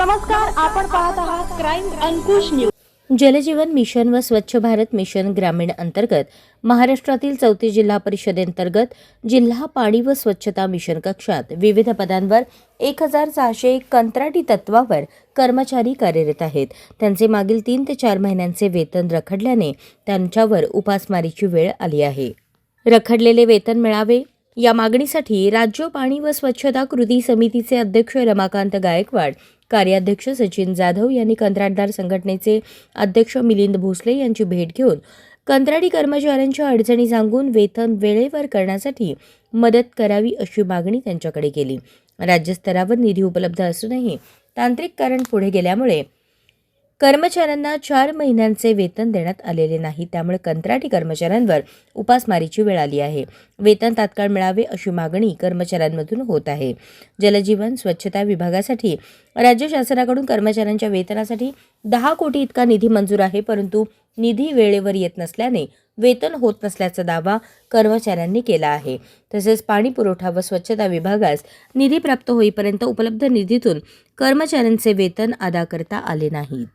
नमस्कार आपण पाहत आहात crime Ankush news Jal Jeevan mission व स्वच्छ भारत मिशन ग्रामीण अंतर्गत महाराष्ट्रातील चौथी जिल्हा परिषदेअंतर्गत जिल्हा पाणी व स्वच्छता मिशन कक्षात विविध पदांवर एक हजार सहाशे कंत्राटी तत्वावर कर्मचारी कार्यरत आहेत. त्यांचे मागील तीन ते चार महिन्यांचे वेतन रखडल्याने त्यांच्यावर उपासमारीची वेळ आली आहे. रखडलेले वेतन मिळावे या मागणीसाठी राज्य पाणी व स्वच्छता कृती समितीचे अध्यक्ष रमाकांत गायकवाड कार्याध्यक्ष सचिन जाधव यांनी कंत्राटदार संघटनेचे अध्यक्ष मिलिंद भोसले यांची भेट घेऊन कंत्राटी कर्मचाऱ्यांच्या अडचणी सांगून वेतन वेळेवर करण्यासाठी मदत करावी अशी मागणी त्यांच्याकडे केली. राज्यस्तरावर निधी उपलब्ध असूनही तांत्रिक कारण पुढे गेल्यामुळे कर्मचाऱ्यांना चार महिन्यांचे वेतन देण्यात आलेले नाही. त्यामुळे कंत्राटी कर्मचाऱ्यांवर उपासमारीची वेळ आली आहे. वेतन तात्काळ मिळावे अशी मागणी कर्मचाऱ्यांमधून होत आहे. जलजीवन स्वच्छता विभागासाठी राज्य शासनाकडून कर्मचाऱ्यांच्या वेतनासाठी दहा कोटी इतका निधी मंजूर आहे परंतु निधी वेळेवर येत नसल्याने वेतन होत नसल्याचा दावा कर्मचाऱ्यांनी केला आहे. तसेच पाणी पुरवठा व स्वच्छता विभागास निधी प्राप्त होईपर्यंत उपलब्ध निधीतून कर्मचाऱ्यांचे वेतन अदा करता आले नाहीत